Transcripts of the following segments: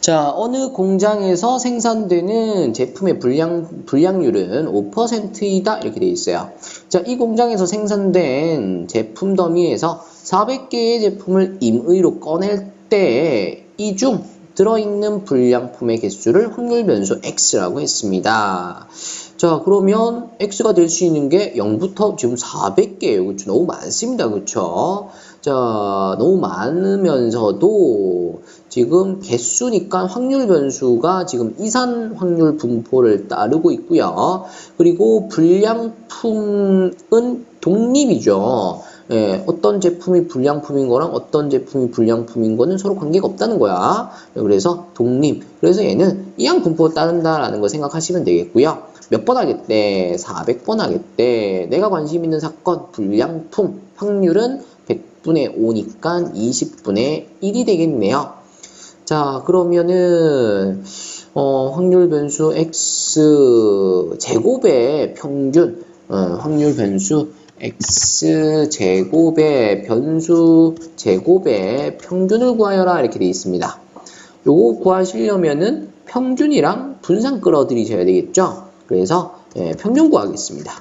자, 어느 공장에서 생산되는 제품의 불량, 불량률은 5%이다. 이렇게 되어 있어요. 자, 이 공장에서 생산된 제품 더미에서 400개의 제품을 임의로 꺼낼 때, 이 중 들어있는 불량품의 개수를 확률 변수 x라고 했습니다. 자, 그러면 x가 될 수 있는 게 0부터 지금 400개예요. 그렇죠? 너무 많습니다. 그렇죠? 자, 너무 많으면서도 지금 개수니까 확률 변수가 지금 이산 확률 분포를 따르고 있고요. 그리고 불량품은 독립이죠. 예, 어떤 제품이 불량품인 거랑 어떤 제품이 불량품인 거는 서로 관계가 없다는 거야. 그래서 독립. 그래서 얘는 이항 분포 따른다라는 거 생각하시면 되겠고요. 몇 번 하겠대? 400번 하겠대. 내가 관심 있는 사건, 불량품, 확률은 100분의 5니까 20분의 1이 되겠네요. 자, 그러면은, 어, 확률 변수 x 제곱의 평균, 어, 확률 변수 x 제곱의 변수 제곱의 평균을 구하여라 이렇게 되어 있습니다. 요거 구하시려면은 평균이랑 분산 끌어들이셔야 되겠죠. 그래서 예, 평균 구하겠습니다.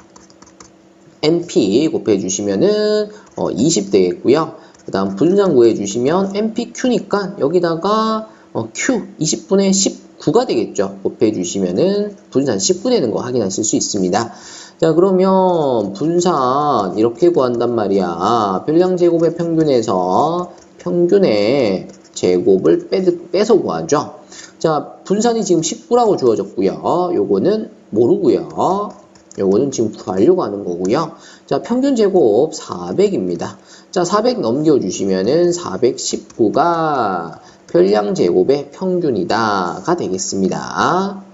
np 곱해주시면은 어, 20 되겠고요. 그 다음 분산 구해주시면 npq니까 여기다가 어, q 20분의 19가 되겠죠. 곱해주시면은 분산 19 되는 거 확인하실 수 있습니다. 자 그러면 분산 이렇게 구한단 말이야. 별량 제곱의 평균에서 평균의 제곱을 빼, 빼서 구하죠. 자 분산이 지금 19라고 주어졌고요. 요거는 모르고요. 요거는 지금 구하려고 하는 거고요. 자, 평균 제곱 400입니다. 자, 400 넘겨주시면은 419가 별량 제곱의 평균이다가 되겠습니다.